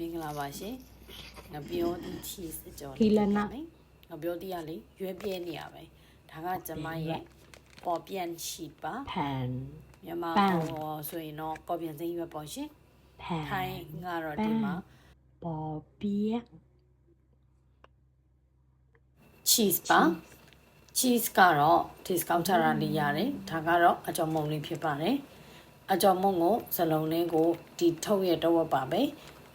မင်္ဂလာပါရှင်ငပြောသီး cheese အကြော်ဂီလနာမယ်ငပြောသီးကလေရွက်ပြဲနေရပဲဒါကကျမရဲ့ပေါ်ပြန်ရှိပါ pan မြန်မာပန်းပေါ်ဆိုရင်တော့ပေါ်ပြန်စိမ်းရွက်ပေါ့ရှင် pan ထိုင်းကတော့ဒီမှာပေါ်ပြက် cheese ပါ cheese ကတော့ discount ချတာလေးရတယ်ဒါကတော့အကြော်မုံလေးဖြစ်ပါတယ်အကြော်မုံကိုစလုံးလေးကိုဒီထုတ်ရတော့ပါပဲ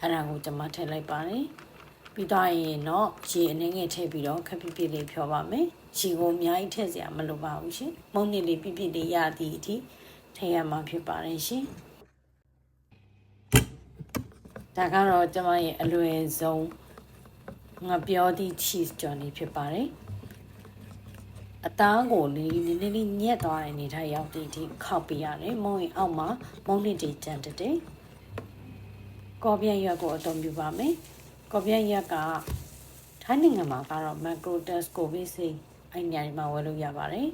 အဲ့ဒါကိုကျွန်မထည့်လိုက်ပါတယ်ပြီးတော့ရင်တော့ရေအနှင်းငယ်ထည့်ပြီးတော့ခပ်ပြပြလေးဖြောပါမယ်ရေကိုအများကြီးထည့်စရာမလိုပါဘူးရှင်မုံနစ်လေးပြပြလေးရသည်အထိထည့်ရမှာဖြစ်ပါတယ်ရှင်ဒါကတော့ကျွန်မရဲ့အလွယ်ဆုံးငါပြောသည့် cheese ကြော်နေဖြစ်ပါတယ်အသားကိုလေးနည်းနည်းလေးညက်သွားတဲ့အနေထားရောက်တဲ့အထိခောက်ပြရတယ်မုံရင်အောက်မှာမုံနစ်တွေကြံတတဲ့ ကော်ပြန်ရွက်ကိုအသုံးပြုပါမယ်ကော်ပြန်ရွက်ကထိုင်းနိုင်ငံမှာကတော့ macrotas ကိုပဲစိအဲ့ညနေမှာဝယ်လို့ရပါတယ်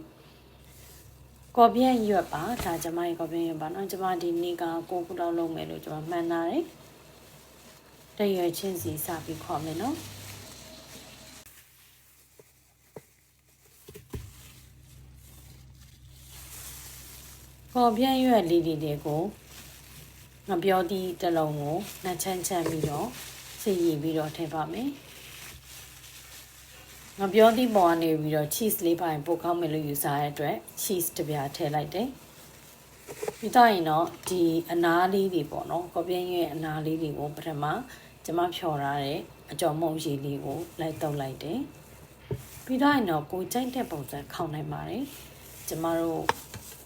ကော်ပြန်ရွက်ပါဒါကျမရဲ့ကော်ပြန်ရွက်ပါနော်ကျမဒီနေ့ကကိုခုတော့လုံးမယ်လို့ကျမမှန်သားတယ်တရွယ်ချင်းစီစပြီးခေါ်မယ်နော်ပေါ်ပြန့်ရွက်လေးတွေတွေကို ငပြောသည့်တစ်လုံးကိုနှချမ်းချမ်းပြီးတော့စီရင်ပြီးတော့ထည့်ပါမယ်ငပြောသည့်ပေါ်ကနေပြီးတော့ cheese လေးပိုင်းပို့ကောင်းမယ်လို့ယူဆရတဲ့အတွက် cheese တစ်ပြားထည့်လိုက်တယ်ပြီးတော့ရင်တော့ဒီအနားလေးတွေပေါ့နော်ပေါ်ပြန့်ရွက်အနားလေးတွေကိုပထမကျမဖြော်ထားတဲ့အကြော်မုံရည်လေးကိုလိုက်တော့လိုက်တယ်ပြီးတော့ရင်တော့ကိုကြိုက်တဲ့ပုံစံခေါင်းနိုင်ပါတယ်ကျမတို့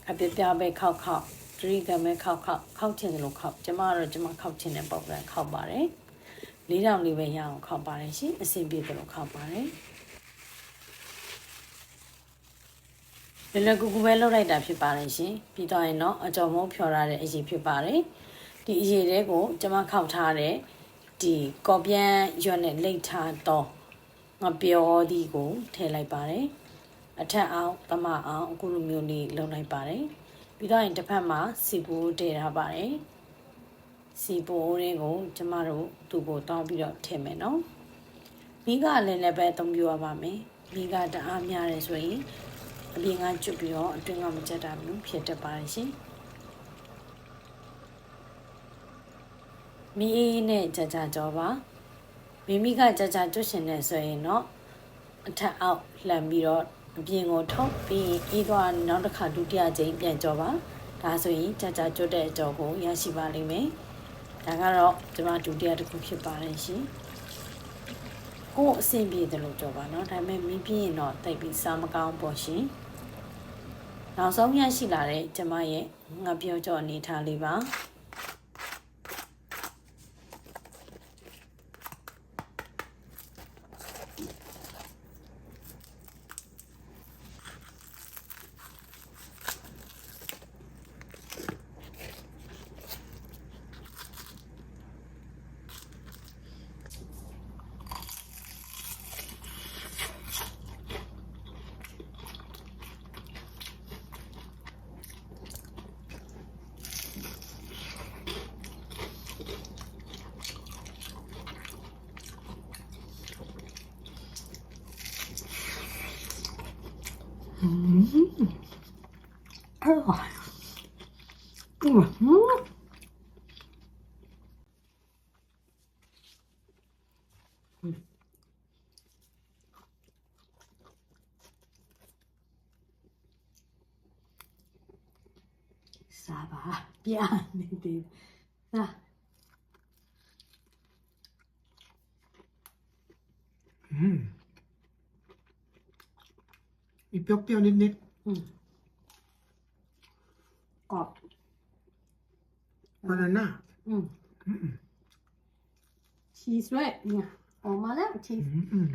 အပြပြပဲခောက်ခောက် ဒရီကမဲခောက်ခောက်ခောက်ချင်တယ်လို့ခောက်ကျမကတော့ကျမခောက်ချင်တဲ့ပုံစံခောက်ပါတယ်လေးတောင်လေးပဲရအောင်ခောက်ပါတယ်ရှင်အဆင်ပြေတယ်လို့ခောက်ပါတယ်လွယ်လွယ်ကူကူပဲလုပ်လိုက်တာဖြစ်ပါတယ်ရှင်ပြီးတော့ရင်တော့အကြော်မုံဖြော်ရတဲ့အရေးဖြစ်ပါတယ်ဒီအရေးတွေကိုကျမခောက်ထားတဲ့ဒီကော်ပြန်ရွက်နဲ့လိတ်ထားတော့ငါပြောဒီကိုထည့်လိုက်ပါတယ်အထက်အောင်တမအောင်အခုလိုမျိုးလေးလုပ်လိုက်ပါတယ် ပြီးတော့ရင်တစ်ဖက်မှာစီပိုးတည်ထားပါတယ်စီပိုးလေးကိုကျမတို့သူ့ကိုတောင်းပြီးတော့ထည့်မယ်နော်မိကလည်းလည်းပဲအသုံးပြုရပါမယ်မိကတအားများတယ်ဆိုရင်အပြင်ကကျွတ်ပြီးတော့အတွင်းကမကြက်တာမျိုးဖြစ်တတ်ပါတယ်ရှင်မိအေးနဲ့ကြကြကြောပါမိမိကကြကြကျွတ်ရှင်နေဆိုရင်တော့အထက်အောက်လှန်ပြီးတော့ အပြင်ကိုထုတ်ပြီးအေးသွားနောက်တစ်ခါဒုတိယကြိမ်ပြန်ကြောပါဒါဆိုရင်ကြကြကျွတ်တဲ့အကြောကိုရရှိပါလိမ့်မယ်ဒါကတော့ကျွန်မဒုတိယတစ်ခုဖြစ်ပါတယ်ရှင်ကိုယ်အဆင်ပြေတယ်လို့ကြောပါเนาะဒါပေမဲ့မင်းပြင်းရင်တော့တိတ်ပြီးစားမကောင်းပေါ့ရှင်နောက်ဆုံးရရှိလာတဲ့ကျွန်မရဲ့ငါပြောကြောအနေထားလေးပါ 嗯。哎呀不嗯。嗯。沙发变暗的地方啊 มีเปรี้ยวๆนิดอืมกรอบ ๆบานาน่าอืม ชีสด้วยเนี่ย ออกมาแล้วชีส อืม